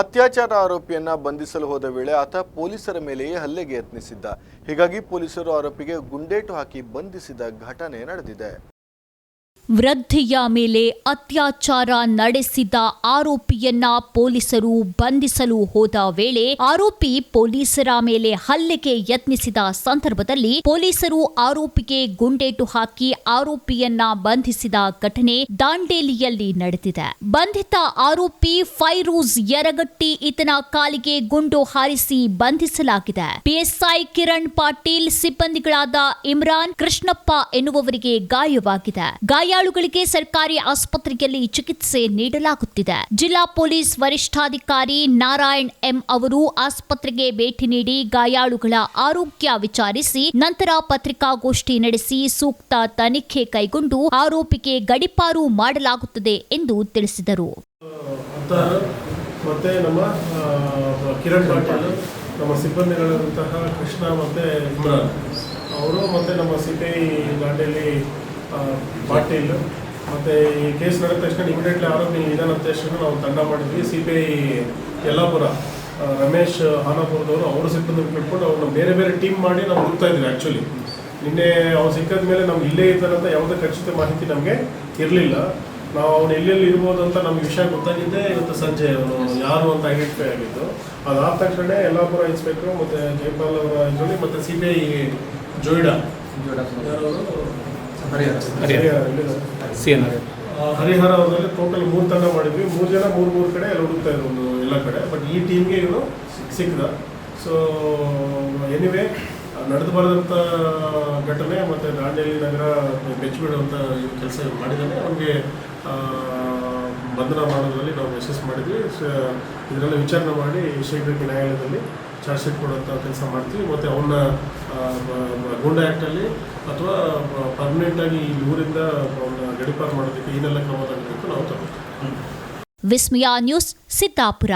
ಅತ್ಯಾಚಾರ ಆರೋಪಿಯನ್ನ ಬಂಧಿಸಲು ಹೋದ ವೇಳೆ ಆತ ಪೊಲೀಸರ ಮೇಲೆಯೇ ಹಲ್ಲೆಗೆ ಯತ್ನಿಸಿದ್ದ. ಹೀಗಾಗಿ ಪೊಲೀಸರು ಆರೋಪಿಗೆ ಗುಂಡೇಟು ಹಾಕಿ ಬಂಧಿಸಿದ ಘಟನೆ ನಡೆದಿದೆ. ವೃದ್ಧೆಯ ಮೇಲೆ ಅತ್ಯಾಚಾರ ನಡೆಸಿದ ಆರೋಪಿಯನ್ನ ಪೊಲೀಸರು ಬಂಧಿಸಲು ಹೋದ ವೇಳೆ ಆರೋಪಿ ಪೊಲೀಸರ ಮೇಲೆ ಹಲ್ಲೆಗೆ ಯತ್ನಿಸಿದ ಸಂದರ್ಭದಲ್ಲಿ ಪೊಲೀಸರು ಆರೋಪಿಗೆ ಗುಂಡೇಟು ಹಾಕಿ ಆರೋಪಿಯನ್ನ ಬಂಧಿಸಿದ ಘಟನೆ ದಾಂಡೇಲಿಯಲ್ಲಿ ನಡೆದಿದೆ. ಬಂಧಿತ ಆರೋಪಿ ಫೈರೂಜ್ ಯರಗಟ್ಟಿ ಈತನ ಕಾಲಿಗೆ ಗುಂಡು ಹಾರಿಸಿ ಬಂಧಿಸಲಾಗಿದೆ. ಪಿಎಸ್ಐ ಕಿರಣ್ ಪಾಟೀಲ್ ಸಿಬ್ಬಂದಿಗಳಾದ ಇಮ್ರಾನ್ ಕೃಷ್ಣಪ್ಪ ಎನ್ನುವವರಿಗೆ ಗಾಯವಾಗಿದೆ. ಗಾಯಾಳುಗಳಿಗೆ ಸರ್ಕಾರಿ ಆಸ್ಪತ್ರೆಯಲ್ಲಿ ಚಿಕಿತ್ಸೆ ನೀಡಲಾಗುತ್ತಿದೆ. ಜಿಲ್ಲಾ ಪೊಲೀಸ್ ವರಿಷ್ಠಾಧಿಕಾರಿ ನಾರಾಯಣ್ ಎಂ ಅವರು ಆಸ್ಪತ್ರೆಗೆ ಭೇಟಿ ನೀಡಿ ಗಾಯಾಳುಗಳ ಆರೋಗ್ಯ ವಿಚಾರಿಸಿ, ನಂತರ ಪತ್ರಿಕಾಗೋಷ್ಠಿ ನಡೆಸಿ ಸೂಕ್ತ ತನಿಖೆ ಕೈಗೊಂಡು ಆರೋಪಿಗೆ ಗಡಿಪಾರು ಮಾಡಲಾಗುತ್ತದೆ ಎಂದು ತಿಳಿಸಿದರು. ಮತ್ತೆ ನಮ್ಮ ಕಿರಣ್ ಪಾಟೀಲ್, ನಮ್ಮ ಸಿಬ್ಬಂದಿಗಳಾದಂತಹ ಕೃಷ್ಣ ಮತ್ತು ಇಮ್ರಾನ್, ಅವರು ಮತ್ತು ನಮ್ಮ ಸಿಪಿಐ ದಾಂಡೇಲಿ ಪಾಟೀಲ್ ಮತ್ತು ಈ ಕೇಸ್ ನಡೆದ ತಕ್ಷಣ ಇಮಿಡಿಯೇಟ್ಲಿ ಆರೋಪಿ ನಿಧಾನ ತಕ್ಷಣ ನಾವು ತಂಡ ಮಾಡಿದ್ವಿ. C B I Yellapur Ramesh ಹಾನಾಪುರದವರು ಅವರು ಸಿಬ್ಬಂದಿ ಬಿಟ್ಕೊಂಡು ಅವ್ರನ್ನ ಬೇರೆ ಬೇರೆ ಟೀಮ್ ಮಾಡಿ ನಾವು ಹುಡುಕ್ತಾ ಇದ್ವಿ ಆ್ಯಕ್ಚುಲಿ ನಿನ್ನೆ ಅವ್ರು ಸಿಕ್ಕಿದ ಮೇಲೆ ನಮ್ಗೆ ಇಲ್ಲೇ ಇದ್ದಾರಂತ ಯಾವುದೇ ಖಚಿತ ಮಾಹಿತಿ ನಮಗೆ ಇರಲಿಲ್ಲ. ನಾವು ಅವ್ನು ಎಲ್ಲೆಲ್ಲಿ ಇರ್ಬೋದು ಅಂತ ನಮ್ಗೆ ವಿಷಯ ಗೊತ್ತಾಗಿದ್ದೆ ಇವತ್ತು ಸಂಜೆ ಅವನು ಯಾರು ಅಂತ ಐಡೆಂಟಿಫೈ ಆಗಿದ್ದು. ಅದಾದ ತಕ್ಷಣ ಯಲ್ಲಾಪುರ ಇನ್ಸ್ಪೆಕ್ಟ್ರು ಮತ್ತು ಜೈಪಾಲ್ ಅವರ ಇದರಲ್ಲಿ ಮತ್ತು ಸಿ ಬಿ ಐ ಜೋಯ್ಡಾ. ಯಾರು? ಹರಿಹರ, ಅವರಲ್ಲಿ ಟೋಟಲ್ ಮೂರು ತಂಡ ಮಾಡಿದ್ವಿ. ಮೂರು ಜನ ಮೂರು ಮೂರು ಕಡೆ ಎಲ್ಲ ಹುಡುಕ್ತಾ ಇದ್ರು ಒಂದು ಎಲ್ಲ ಕಡೆ. ಬಟ್ ಈ ಟೀಮ್ಗೆ ಇವನು ಸಿಕ್ಕಿದ. ಸೊ ಎನಿವೆ ನಡೆದು ಬರೆದಂಥ ಘಟನೆ ಮತ್ತು ದಾಂಡೇಲಿ ನಗರ ಬೆಚ್ಚಿಬಿಡುವಂಥ ಕೆಲಸ ಮಾಡಿದ್ದಾನೆ ಅವನಿಗೆ ಬಂಧನ ಮಾಡೋದ್ರಲ್ಲಿ ನಾವು ಯಶಸ್ಸು ಮಾಡಿದ್ವಿ. ಇದರಲ್ಲಿ ವಿಚಾರಣೆ ಮಾಡಿ ಶೀಘ್ರಕ್ಕೆ ನ್ಯಾಯಾಲಯದಲ್ಲಿ ಚಾರ್ಜ್ ಶೀಟ್ ಕೊಡುವಂಥ ಕೆಲಸ ಮಾಡ್ತೀವಿ. ಮತ್ತು ಅವನ್ನ ಗೂಂಡ ಆ್ಯಕ್ಟಲ್ಲಿ ಅಥವಾ ಪರ್ಮನೆಂಟಾಗಿ ಈ ಊರಿಂದ ಅವನ್ನ ಗಡಿಪಾರು ಮಾಡೋದಕ್ಕೆ ಏನೆಲ್ಲ ಕ್ರಮ ತಗೋಬೇಕು ನಾವು ತಗೋತೀವಿ ವಿಸ್ಮಯ ನ್ಯೂಸ್, ಸಿದ್ದಾಪುರ.